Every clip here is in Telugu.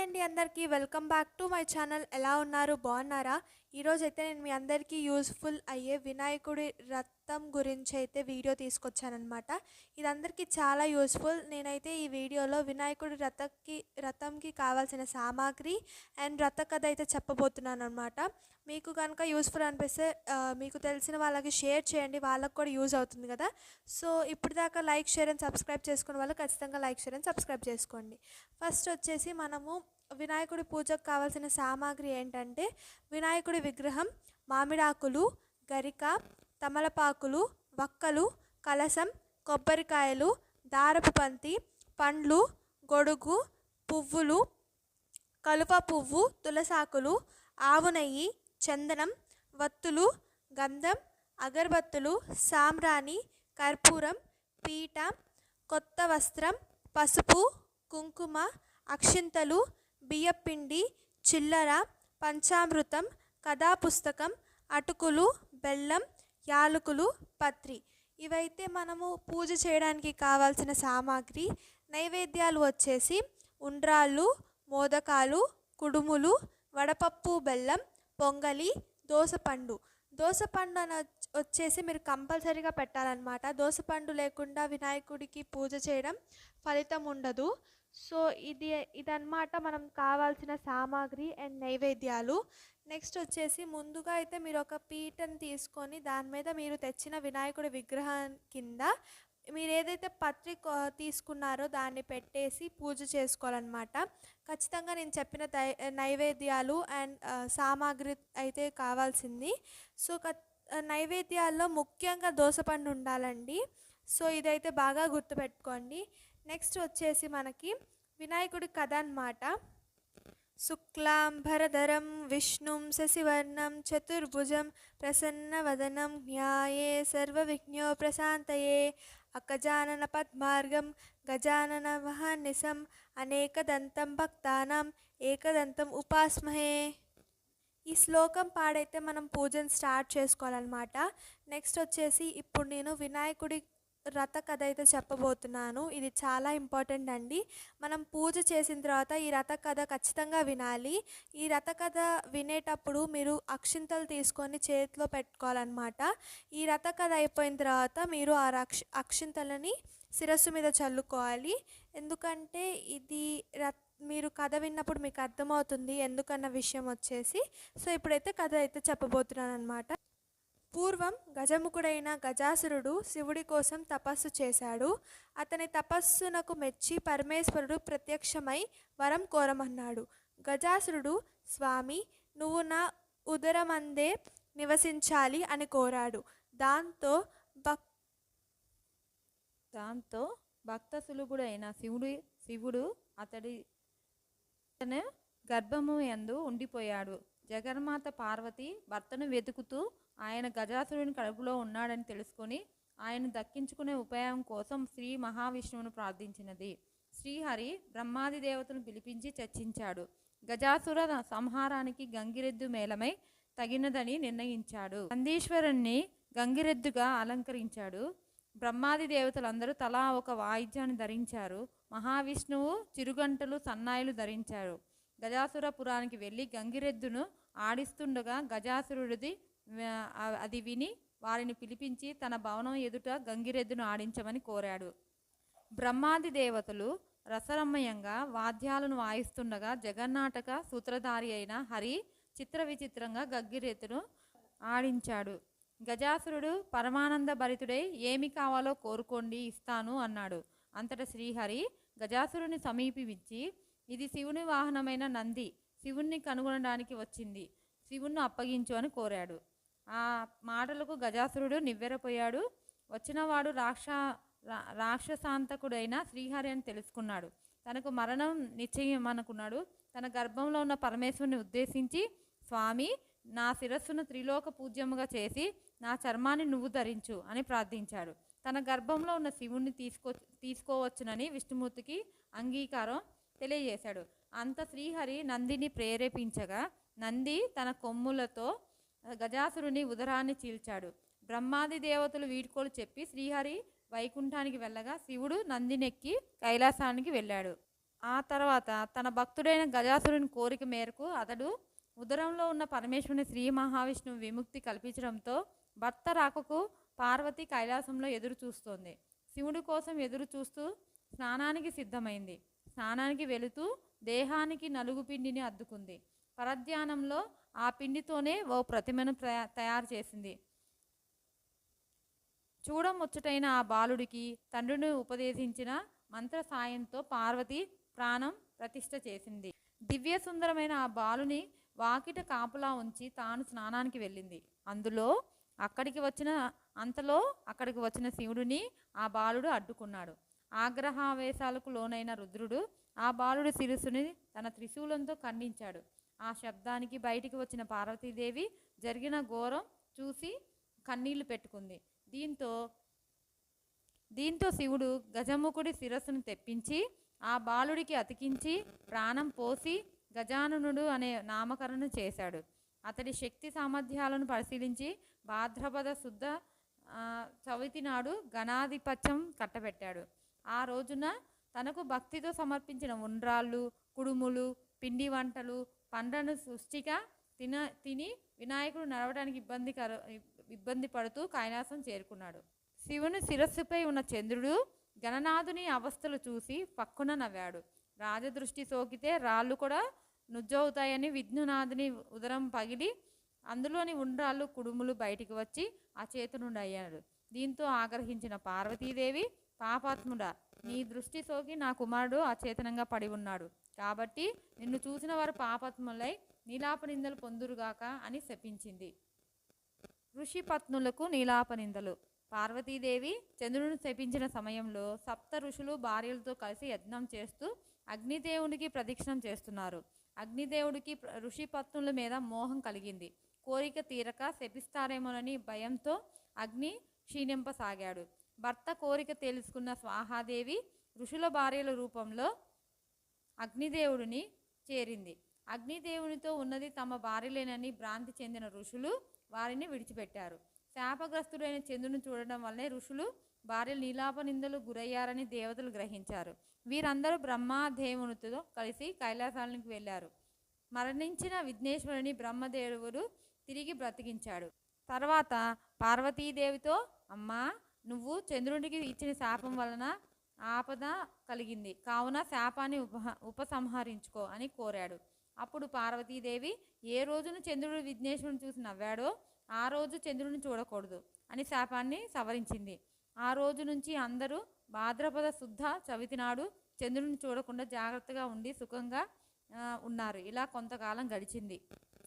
హాయ్ అండి అందరికీ. Welcome back to my channel. ఎలా ఉన్నారు? బాగున్నారా? ఈరోజు అయితే నేను మీ అందరికీ యూస్ఫుల్ అయ్యే వినాయకుడి రథం గురించి అయితే వీడియో తీసుకొచ్చానమాట ఇది అందరికీ చాలా యూస్ఫుల్. నేనైతే ఈ వీడియోలో వినాయకుడి రథకి రథంకి కావాల్సిన సామాగ్రి అండ్ రథ కథ అయితే చెప్పబోతున్నాను అనమాట మీకు కనుక యూస్ఫుల్ అనిపిస్తే మీకు తెలిసిన వాళ్ళకి షేర్ చేయండి. వాళ్ళకి కూడా యూజ్ అవుతుంది కదా. సో ఇప్పటిదాకా లైక్ షేర్ అండ్ సబ్స్క్రైబ్ చేసుకున్న వాళ్ళు ఖచ్చితంగా లైక్ షేర్ అండ్ సబ్స్క్రైబ్ చేసుకోండి. ఫస్ట్ వచ్చేసి మనము వినాయకుడి పూజకు కావాల్సిన సామాగ్రి ఏంటంటే వినాయకుడి విగ్రహం మామిడాకులు గరిక తమలపాకులు వక్కలు కలసం కొబ్బరికాయలు దారపు పంతి పండ్లు గొడుగు పువ్వులు కలువ పువ్వు తులసాకులు ఆవు నెయ్యి చందనం వత్తులు గంధం అగరబత్తులు సాంబ్రాణి కర్పూరం పీట కొత్త వస్త్రం పసుపు కుంకుమ అక్షింతలు బియ్యపిండి చిల్లర పంచామృతం కథాపుస్తకం అటుకులు బెల్లం యాలకులు పత్రి. ఇవైతే మనము పూజ చేయడానికి కావాల్సిన సామాగ్రి నైవేద్యాలు వచ్చేసి ఉండ్రాళ్ళు మోదకాలు కుడుములు వడపప్పు బెల్లం పొంగలి దోసపండు దోసపండు అని వచ్చేసి మీరు కంపల్సరీగా పెట్టాలన్నమాట. దోసపండు లేకుండా వినాయకుడికి పూజ చేయడం ఫలితం ఉండదు. సో ఇది ఇదన్నమాట మనం కావాల్సిన సామాగ్రి అండ్ నైవేద్యాలు. నెక్స్ట్ వచ్చేసి ముందుగా అయితే మీరు ఒక పీటను తీసుకొని దాని మీద మీరు తెచ్చిన వినాయకుడి విగ్రహం కింద మీరు ఏదైతే పత్రిక తీసుకున్నారో దాన్ని పెట్టేసి పూజ చేసుకోవాలన్నమాట. ఖచ్చితంగా నేను చెప్పిన నైవేద్యాలు అండ్ సామాగ్రి అయితే కావాల్సింది. సో నైవేద్యాల్లో ముఖ్యంగా దోసపండు ఉండాలండి. సో ఇదైతే బాగా గుర్తుపెట్టుకోండి. నెక్స్ట్ వచ్చేసి మనకి వినాయకుడి కథ అన్నమాట. శుక్లాంబరధరం విష్ణుం శశివర్ణం చతుర్భుజం ప్రసన్నవదనం సర్వ సర్వవిఘ్నో ప్రశాంతయే అకజానన పద్మార్గం గజానన అనేక అనేకదంతం భక్తానం ఏకదంతం ఉపాస్మహే. ఈ శ్లోకం పాడైతే మనం పూజను స్టార్ట్ చేసుకోవాలన్నమాట. నెక్స్ట్ వచ్చేసి ఇప్పుడు నేను వినాయకుడి రథ కథ అయితే చెప్పబోతున్నాను. ఇది చాలా ఇంపార్టెంట్ అండి. మనం పూజ చేసిన తర్వాత ఈ రథ కథ ఖచ్చితంగా వినాలి. ఈ రథ కథ వినేటప్పుడు మీరు అక్షింతలు తీసుకొని చేతిలో పెట్టుకోవాలన్నమాట. ఈ రథ కథ అయిపోయిన తర్వాత మీరు ఆ రక్ష అక్షింతలని శిరస్సు మీద చల్లుకోవాలి. ఎందుకంటే ఇది ర మీరు కథ విన్నప్పుడు మీకు అర్థమవుతుంది ఎందుకన్న విషయం వచ్చేసి. సో ఇప్పుడైతే కథ అయితే చెప్పబోతున్నాను అనమాట పూర్వం గజముఖుడైన గజాసురుడు శివుడి కోసం తపస్సు చేశాడు. అతని తపస్సునకు మెచ్చి పరమేశ్వరుడు ప్రత్యక్షమై వరం కోరమన్నాడు. గజాసురుడు స్వామి నువ్వు నా ఉదరమందే నివసించాలి అని కోరాడు. దాంతో భక్ దాంతో భక్త సులుగుడైన శివుడు శివుడు అతడి అతను గర్భము ఎందు ఉండిపోయాడు. జగన్మాత పార్వతి భర్తను వెతుకుతూ ఆయన గజాసురుని కడుపులో ఉన్నాడని తెలుసుకొని ఆయన దక్కించుకునే ఉపాయం కోసం శ్రీ మహావిష్ణువును ప్రార్థించినది. శ్రీహరి బ్రహ్మాది దేవతను పిలిపించి చర్చించాడు. గజాసుర సంహారానికి గంగిరెద్దు మేళమై తగినదని నిర్ణయించాడు. నందీశ్వరుణ్ణి గంగిరెద్దుగా అలంకరించాడు. బ్రహ్మాది దేవతలందరూ తలా ఒక వాయిద్యాన్ని ధరించారు. మహావిష్ణువు చిరుగంటలు సన్నాయిలు ధరించారు. గజాసురపురానికి వెళ్ళి గంగిరెద్దును ఆడిస్తుండగా గజాసురుడిది అది విని వారిని పిలిపించి తన భవనం ఎదుట గంగిరెద్దును ఆడించమని కోరాడు. బ్రహ్మాది దేవతలు రసరమయంగా వాద్యాలను వాయిస్తుండగా జగన్నాటక సూత్రధారి అయిన హరి చిత్ర విచిత్రంగా గంగిరెద్దును ఆడించాడు. గజాసురుడు పరమానంద భరితుడై ఏమి కావాలో కోరుకోండి ఇస్తాను అన్నాడు. అంతట శ్రీహరి గజాసురుని సమీపించి ఇది శివుని వాహనమైన నంది శివుణ్ణి కనుగొనడానికి వచ్చింది శివుణ్ణి అప్పగించు అని కోరాడు. ఆ మాటలకు గజాసురుడు నివ్వెరపోయాడు. వచ్చినవాడు రాక్ష రాక్షసాంతకుడైన శ్రీహరి అని తెలుసుకున్నాడు. తనకు మరణం నిశ్చయం అనుకున్నాడు తన గర్భంలో ఉన్న పరమేశ్వరుని ఉద్దేశించి స్వామి నా శిరస్సును త్రిలోక పూజ్యముగా చేసి నా చర్మాన్ని నువ్వు ధరించు అని ప్రార్థించాడు. తన గర్భంలో ఉన్న శివుణ్ణి తీసుకో తీసుకోవచ్చునని విష్ణుమూర్తికి అంగీకారం తెలియజేశాడు. అంత శ్రీహరి నందిని ప్రేరేపించగా నంది తన కొమ్ములతో గజాసురుని ఉదరాన్ని చీల్చాడు. బ్రహ్మాది దేవతలు వీడ్కోలు చెప్పి శ్రీహరి వైకుంఠానికి వెళ్ళగా శివుడు నందినెక్కి కైలాసానికి వెళ్ళాడు. ఆ తర్వాత తన భక్తుడైన గజాసురుని కోరిక మేరకు అతడు ఉదరంలో ఉన్న పరమేశ్వరుని శ్రీ మహావిష్ణువు విముక్తి కల్పించడంతో భర్త రాకకు పార్వతి కైలాసంలో ఎదురు చూస్తోంది. శివుడి కోసం ఎదురు చూస్తూ స్నానానికి సిద్ధమైంది. స్నానానికి వెళుతూ దేహానికి నలుగు పిండిని అద్దుకుంది. పరధ్యానంలో ఆ పిండితోనే ఓ ప్రతిమను తయారు చేసింది. చూడముచ్చటైన ఆ బాలుడికి తండ్రిని ఉపదేశించిన మంత్ర సాయంతో పార్వతి ప్రాణం ప్రతిష్ట చేసింది. దివ్య సుందరమైన ఆ బాలుని వాకిట కాపులా ఉంచి తాను స్నానానికి వెళ్ళింది. అందులో అక్కడికి వచ్చిన అంతలో అక్కడికి వచ్చిన శివుడిని ఆ బాలుడు అడ్డుకున్నాడు. ఆగ్రహావేశాలకు లోనైన రుద్రుడు ఆ బాలుడి శిరస్సుని తన త్రిశూలంతో ఖండించాడు. ఆ శబ్దానికి బయటికి వచ్చిన పార్వతీదేవి జరిగిన ఘోరం చూసి కన్నీళ్ళు పెట్టుకుంది. దీంతో దీంతో శివుడు గజముఖుడి శిరస్సును తెప్పించి ఆ బాలుడికి అతికించి ప్రాణం పోసి గజాననుడు అనే నామకరణం చేశాడు. అతడి శక్తి సామర్థ్యాలను పరిశీలించి భాద్రపద శుద్ధ చవితి నాడు గణాధిపత్యం కట్టబెట్టాడు. ఆ రోజున తనకు భక్తితో సమర్పించిన ఉండ్రాళ్ళు కుడుములు పిండి వంటలు పండ్లను సృష్టిగా తిన తిని వినాయకుడు నడవడానికి ఇబ్బంది కర ఇబ్బంది పడుతూ కైలాసం చేరుకున్నాడు. శివుని శిరస్సుపై ఉన్న చంద్రుడు గణనాథుని అవస్థలు చూసి పక్కున నవ్వాడు. రాజదృష్టి సోకితే రాళ్ళు కూడా నుజ్జవుతాయని విఘ్నునాథుని ఉదరం పగిలి అందులోని ఉండ్రాళ్ళు కుడుములు బయటికి వచ్చి అచేతనుడు అయ్యాడు. దీంతో ఆగ్రహించిన పార్వతీదేవి పాపాత్ముడా నీ దృష్టి సోకి నా కుమారుడు అచేతనంగా పడి ఉన్నాడు. కాబట్టి నిన్ను చూసిన వారు పాపాత్ములై నీలాపనిందలు పొందురుగాక అని శపించింది. ఋషి పత్నులకు నీలాపనిందలు. పార్వతీదేవి చంద్రుడిని శపించిన సమయంలో సప్త ఋషులు భార్యలతో కలిసి యజ్ఞం చేస్తూ అగ్నిదేవునికి ప్రదక్షిణం చేస్తున్నారు. అగ్నిదేవుడికి ప్ర- ఋషి పత్నుల మీద మోహం కలిగింది. కోరిక తీరక శపిస్తారేమోనని భయంతో అగ్ని క్షీణింపసాగాడు. భర్త కోరిక తెలుసుకున్న స్వాహాదేవి ఋషుల భార్యల రూపంలో అగ్నిదేవుడిని చేరింది. అగ్నిదేవునితో ఉన్నది తమ భార్యలేనని భ్రాంతి చెందిన ఋషులు వారిని విడిచిపెట్టారు. శాపగ్రస్తుడైన చంద్రుని చూడడం వల్లే ఋషులు భార్యలు నీలాపనిందలు గురయ్యారని దేవతలు గ్రహించారు. వీరందరూ బ్రహ్మదేవునితో కలిసి కైలాసానికి వెళ్ళారు. మరణించిన విఘ్నేశ్వరుని బ్రహ్మదేవుడు తిరిగి బ్రతికించాడు. తర్వాత పార్వతీదేవితో అమ్మా నువ్వు చంద్రుడికి ఇచ్చిన శాపం వలన ఆపద కలిగింది. కావున శాపాన్ని ఉప ఉపసంహరించుకో అని కోరాడు. అప్పుడు పార్వతీదేవి ఏ రోజున చంద్రుడు విఘ్నేశ్వరుని చూసి నవ్వాడో ఆ రోజు చంద్రుడిని చూడకూడదు అని శాపాన్ని సవరించింది. ఆ రోజు నుంచి అందరూ భాద్రపద శుద్ధ చవితి నాడు చంద్రుడిని చూడకుండా జాగ్రత్తగా ఉండి సుఖంగా ఉన్నారు. ఇలా కొంతకాలం గడిచింది.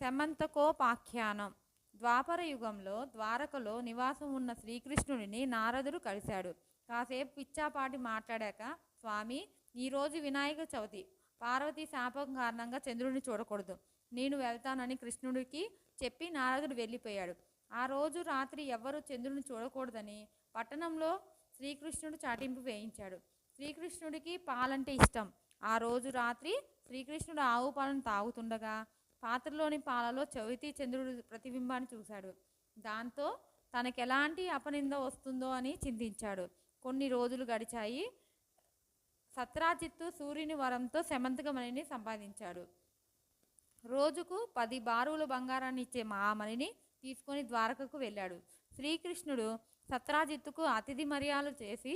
శమంతకోపాఖ్యానం. ద్వాపర యుగంలో ద్వారకలో నివాసం ఉన్న శ్రీకృష్ణుడిని నారదుడు కలిశాడు. కాసేపు పిచ్చాపాటి మాట్లాడాక స్వామి ఈరోజు వినాయక చవితి. పార్వతి శాపం కారణంగా చంద్రుడిని చూడకూడదు. నేను వెళ్తానని కృష్ణుడికి చెప్పి నారదుడు వెళ్ళిపోయాడు. ఆ రోజు రాత్రి ఎవ్వరూ చంద్రుడిని చూడకూడదని పట్టణంలో శ్రీకృష్ణుడు చాటింపు వేయించాడు. శ్రీకృష్ణుడికి పాలంటే ఇష్టం. ఆ రోజు రాత్రి శ్రీకృష్ణుడు ఆవు పాలను తాగుతుండగా పాత్రలోని పాలలో చవితి చంద్రుడు ప్రతిబింబాన్ని చూశాడు. దాంతో తనకెలాంటి అపనింద వస్తుందో అని చింతించాడు. కొన్ని రోజులు గడిచాయి. సత్రాజిత్తు సూర్యుని వరంతో శమంతకమణిని సంపాదించాడు. రోజుకు పది బారువుల బంగారాన్ని ఇచ్చే మహామణిని తీసుకొని ద్వారకకు వెళ్ళాడు. శ్రీకృష్ణుడు సత్రాజిత్తుకు అతిథి మర్యాదలు చేసి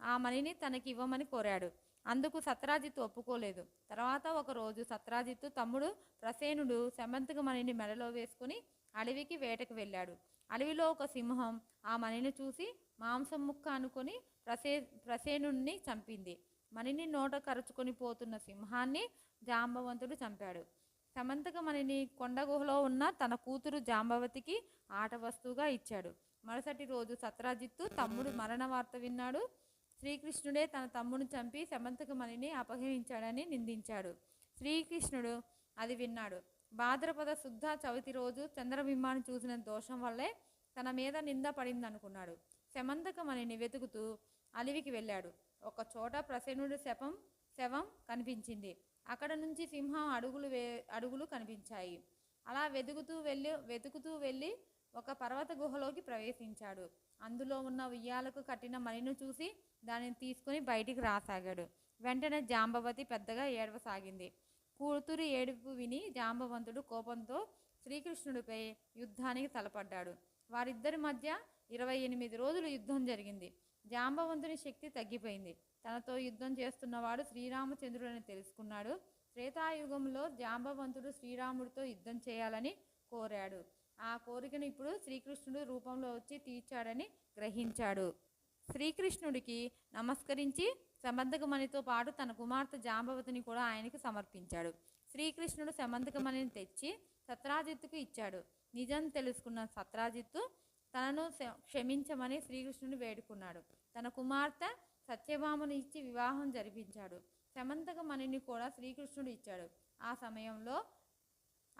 ఆ మణిని తనకి ఇవ్వమని కోరాడు. అందుకు సత్రాజిత్తు ఒప్పుకోలేదు. తర్వాత ఒక రోజు సత్రాజిత్తు తమ్ముడు ప్రసేనుడు సెమంతక మణిని మెడలో వేసుకుని అడవికి వేటకు వెళ్ళాడు. అడవిలో ఒక సింహం ఆ మణిని చూసి మాంసం ముక్క అనుకొని ప్రసే ప్రసేనుణ్ణి చంపింది. మణిని నోట కరుచుకొని పోతున్న సింహాన్ని జాంబవంతుడు చంపాడు. సమంతక మణిని కొండగుహలో ఉన్న తన కూతురు జాంబవతికి ఆట వస్తువుగా ఇచ్చాడు. మరుసటి రోజు సత్రాజిత్తు తమ్ముడు మరణ వార్త విన్నాడు. శ్రీకృష్ణుడే తన తమ్ముడిని చంపి సమంతక మణిని అపహరించాడని నిందించాడు. శ్రీకృష్ణుడు అది విన్నాడు. భాద్రపద శుద్ధ చవితి రోజు చంద్రబింబాన్ని చూసిన దోషం వల్లే తన మీద నింద పడిందనుకున్నాడు. శమంతకమణిని వెతుకుతూ అలివికి వెళ్ళాడు. ఒక చోట ప్రసేనుడి శపం శవం కనిపించింది. అక్కడ నుంచి సింహం అడుగులు వే అడుగులు కనిపించాయి. అలా వెతుకుతూ వెళ్ళి వెతుకుతూ వెళ్ళి ఒక పర్వత గుహలోకి ప్రవేశించాడు. అందులో ఉన్న ఉయ్యాలకు కట్టిన మణిని చూసి దానిని తీసుకొని బయటికి రాసాగాడు. వెంటనే జాంబవతి పెద్దగా ఏడవసాగింది. కూతురు ఏడుపు విని జాంబవంతుడు కోపంతో శ్రీకృష్ణుడిపై యుద్ధానికి తలపడ్డాడు. వారిద్దరి మధ్య ఇరవై ఎనిమిది రోజులు యుద్ధం జరిగింది. జాంబవంతుని శక్తి తగ్గిపోయింది. తనతో యుద్ధం చేస్తున్నవాడు శ్రీరామచంద్రుడని తెలుసుకున్నాడు. త్రేతాయుగంలో జాంబవంతుడు శ్రీరాముడితో యుద్ధం చేయాలని కోరాడు. ఆ కోరికను ఇప్పుడు శ్రీకృష్ణుడు రూపంలో వచ్చి తీర్చాడని గ్రహించాడు. శ్రీకృష్ణుడికి నమస్కరించి సమంతకమణితో పాటు తన కుమార్తె జాంబవతిని కూడా ఆయనకు సమర్పించాడు. శ్రీకృష్ణుడు సమంతకమణిని తెచ్చి సత్రాజిత్తుకు ఇచ్చాడు. నిజం తెలుసుకున్న సత్రాజిత్తు తనను శ- క్షమించమని శ్రీకృష్ణుని వేడుకున్నాడు. తన కుమార్తె సత్యభామను ఇచ్చి వివాహం జరిపించాడు. సమంతకమణిని కూడా శ్రీకృష్ణుడు ఇచ్చాడు. ఆ సమయంలో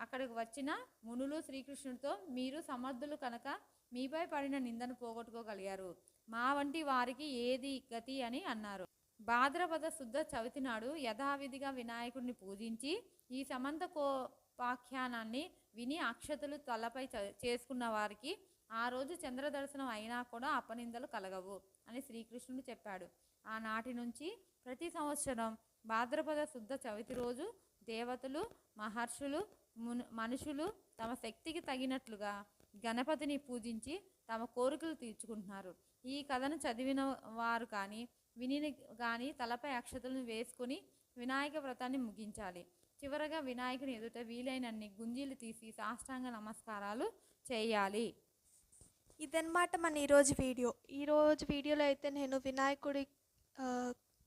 అక్కడికి వచ్చిన మునులు శ్రీకృష్ణుడితో మీరు సమర్థులు కనుక మీపై పడిన నిందను పోగొట్టుకోగలిగారు. మా వంటి వారికి ఏది గతి అని అన్నారు. భాద్రపద శుద్ధ చవితి నాడు యథావిధిగా వినాయకుడిని పూజించి ఈ సమంత కోపాఖ్యానాన్ని విని అక్షతలు తలపై చేసుకున్న వారికి ఆ రోజు చంద్ర దర్శనం అయినా కూడా అపనిందలు కలగవు అని శ్రీకృష్ణుడు చెప్పాడు. ఆనాటి నుంచి ప్రతి సంవత్సరం భాద్రపద శుద్ధ చవితి రోజు దేవతలు మహర్షులు మును మనుషులు తమ శక్తికి తగినట్లుగా గణపతిని పూజించి తమ కోరికలు తీర్చుకుంటున్నారు. ఈ కథను చదివిన వారు కానీ విని కానీ తలపై అక్షతలను వేసుకుని వినాయక వ్రతాన్ని ముగించాలి. చివరగా వినాయకుని ఎదుట వీలైనన్ని గుంజీలు తీసి సాష్టాంగ నమస్కారాలు చేయాలి. ఇదన్నమాట మన ఈరోజు వీడియో. ఈరోజు వీడియోలో అయితే నేను వినాయకుడి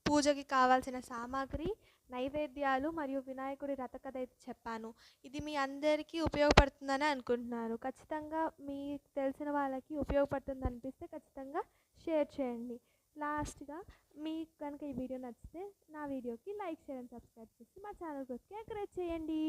పూజకి కావాల్సిన సామాగ్రి నైవేద్యాలు మరియు వినాయకుడి రథకథ అయితే చెప్పాను. ఇది మీ అందరికీ ఉపయోగపడుతుందని అనుకుంటున్నాను. ఖచ్చితంగా మీకు తెలిసిన వాళ్ళకి ఉపయోగపడుతుంది అనిపిస్తే ఖచ్చితంగా షేర్ చేయండి. లాస్ట్గా మీకు కనుక ఈ వీడియో నచ్చితే నా వీడియోకి లైక్ షేర్ సబ్స్క్రైబ్ చేసి మా ఛానల్ గ్రోత్కి ఎంకరేజ్ చేయండి.